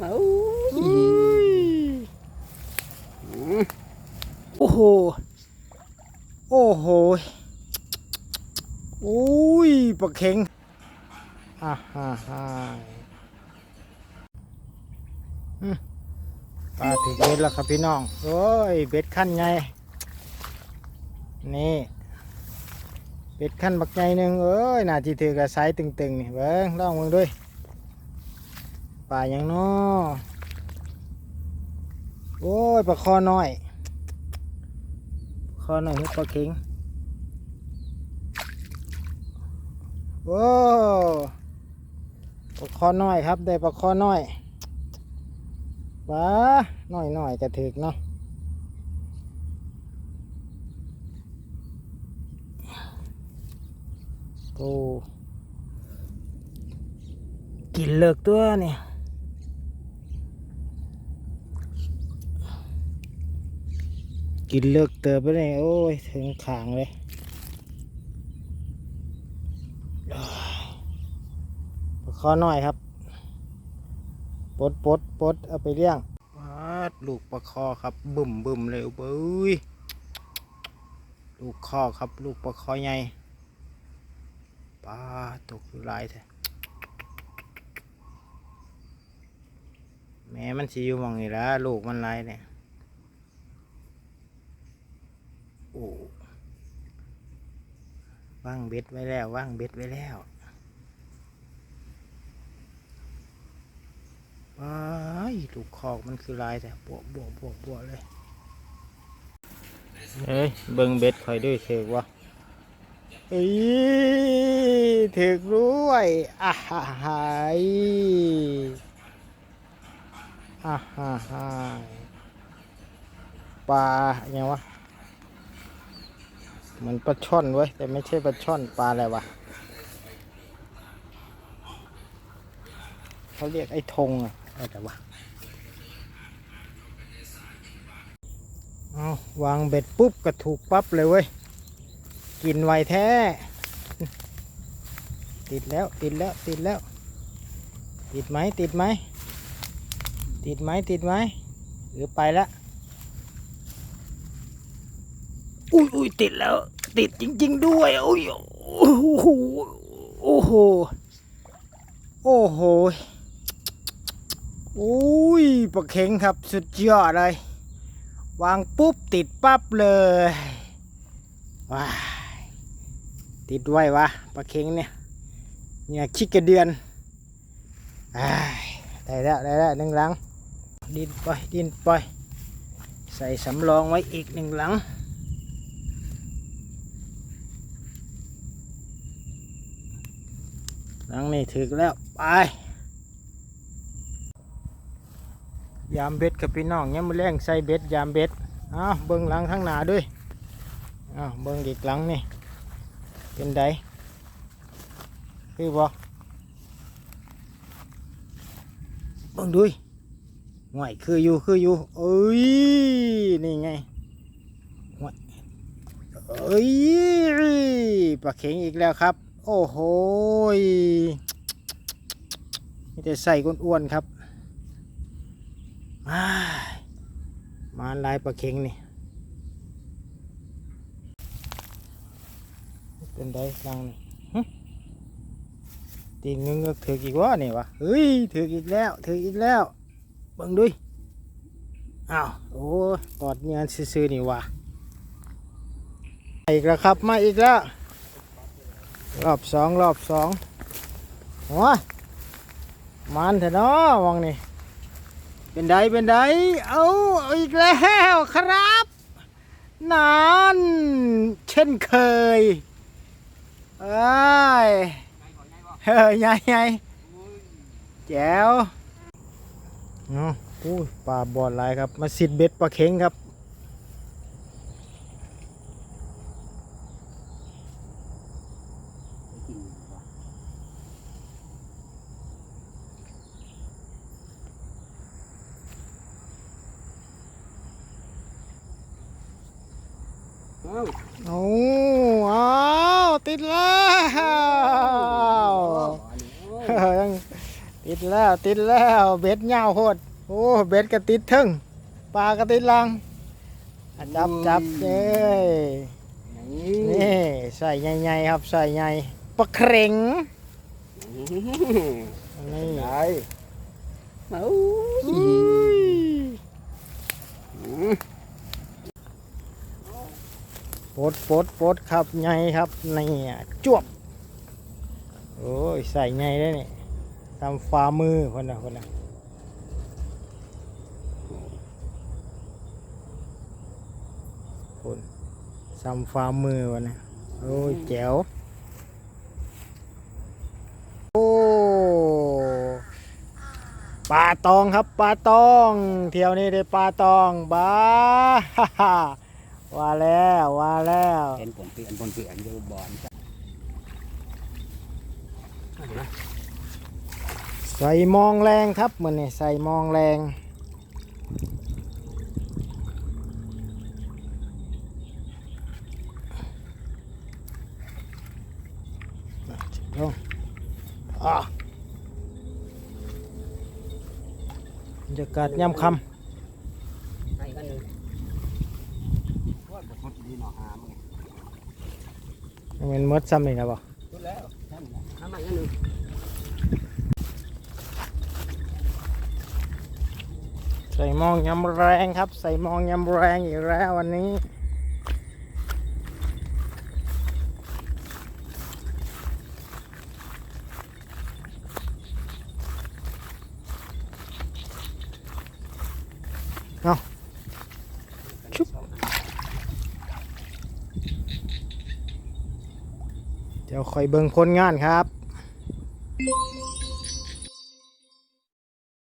โอ้อุ้ยโอ้โห โอ้โหอุ้ยปลาเข็งอ่าฮ่าฮ่าอืมปลาถึงเบ็ดแล้วครับพี่น้อง โอ้ย เบ็ดขั้นไง นี่ เบ็ดขั้นบักไงหนึ่งเอ้ย น่าจีถือกระไซตึงๆนี่เบิ้งลองมึงด้วย ปลาอย่างน้อโอ้ยปลาคอน้อยคอน้อยนี่ปลาเข็งโอ้ปลาคอน้อยครับ ได้ปลาคอน้อยปลาน้อยน้อยๆกระถึกเนาะโอ้กินเลิกตัวเนี่ย กินเลิกเติบไปเลยโอ้ย ถึงขางเลยปลาคอหน่อยครับ ปดปดปดเอาไปเลี้ยงวาดลูกปลาคอครับ บึมบึมเลยเบ้ยลูกคอครับ ลูกปลาคอใหญ่ปลาตกอยู่หลายแท้แม่มันสิอยู่มองนี่ละลูกมันลายเนี่ย โอ้ ว่างเบ็ดไว้แล้วว่างเบ็ดไว้แล้วว้ายลูกคอกมันคือลายแต่บวกบวกบวกบวเลยเฮ้ยเบิ่งเบ็ดคอยด้วยเถกวะเอ้ยเถกด้วยอ่าฮ่าฮ่าอ่าฮ่าฮ่าปลาอยังวะ มันปลาช่อนเว้ยแต่ไม่ใช่ปลาช่อนปลาอะไรวะเขาเรียกไอ้ธงอะอะไรวะเอาวางเบ็ดปุ๊บก็ถูกปั๊บเลยเว้ย กินไวแท้ ติดแล้วติดแล้วติดแล้ว ติดไหมติดไหมติดไหมติดไหมหรือไปและ อุ้ยอุ้ยติดแล้ว ติดจริง ๆ ด้วยโอ้ยโอ้โหโอ้โหโอ้โหอุ้ยปลาเข็งครับสุดยอดเลย วางปุ๊บติดปั๊บเลยว้าติดไว้วะปลาเข็งเนี่ยเนี่ยชิกกระเดือนอ้ได้แล้วได้แล้วหนึ่งหลังดินไปดินไปใส่สำรองไว้อีกหนึ่งหลัง หลังนี่ถึกแล้ว ไป ยามเบ็ดกับพี่น้องเนี่ยมือแรงใส่เบ็ดยามเบ็ดอ้าวเบิ้งหลังข้างหน้าด้วยอ้าวเบิ้งอีกหลังนี่ เป็นไดคือบ่เบิ้งด้วยห่วยคืออยู่คืออยู่เอ้ยนี่ไงห่วยเอ้ยปลาเข็งอีกแล้วครับ อ้โหมีแต่ใส่อ้วนๆครับอ้ามาลายปลาเข็งนี่ เป็นไดลังนี่หึตีนเงือกๆถืออีกวะนี่วะเฮ้ยถืออีกแล้วถืออีกแล้วเบิ่งด้วยอ้าวโอ้ยกอดเงียนซื่อๆนี่วะอีกแล้วครับมาอีกแล้ว รอบสองรอบสองโอ้ยมันเถอะเนาะวังนี่เป็นไดเป็นไดเอาอาอีกแล้วครับนานเช่นเคยเอ้ยเฮ้ยใหญ่ใหญ่แจ๋วเนาะอุ้ยปลาบอดลายครับ มาสิดเบ็ดปลาเข็งครับ โอ้อ้าวติดแล้วอันนี้โอ้ยยังติดดแล้วติดแล้วเบ็ดเงาวโหดโอ้เบ็ดก็ติดทึ่งปลาก็ติดลังอะจับจับเอ้ยนี่นี่ใส่ใหญ่ๆครับใส่ใหญ่ปลาเข็งนี่ได้เอ้าอุ้ย ปดปดปดครับใหญ่ครับนี่จวบโอ้ยใส่ใหญ่ได้นี่ทำฝ่ามือคนนะคนนะคนทำฝ่ามือวันนะโอ้ยแจ๋วโอ้ปลาตองครับปลาตอง เที่ยวนี้ได้ปลาตองบ้าฮ่า ว่าแล้วว่าแล้วเห็นผลเปลี่ยนผลเปลี่ยนอยู่บอลใส่มองแรงครับมันนี่ใส่มองแรงอะจิบลงอะบรรยากาศย่ำคให้กันหนึ่ง ว่าจะคนดีหนอหามึงำมันมดซ้ำนี่นะบ่พูดแล้วท่านะทำไมกันหนึ่งใส่มองยำแรงครับ ใส่มองยำแรงอีกแล้ววันนี้ชุบ เดี๋ยวคอยเบิ่งผลงานครับ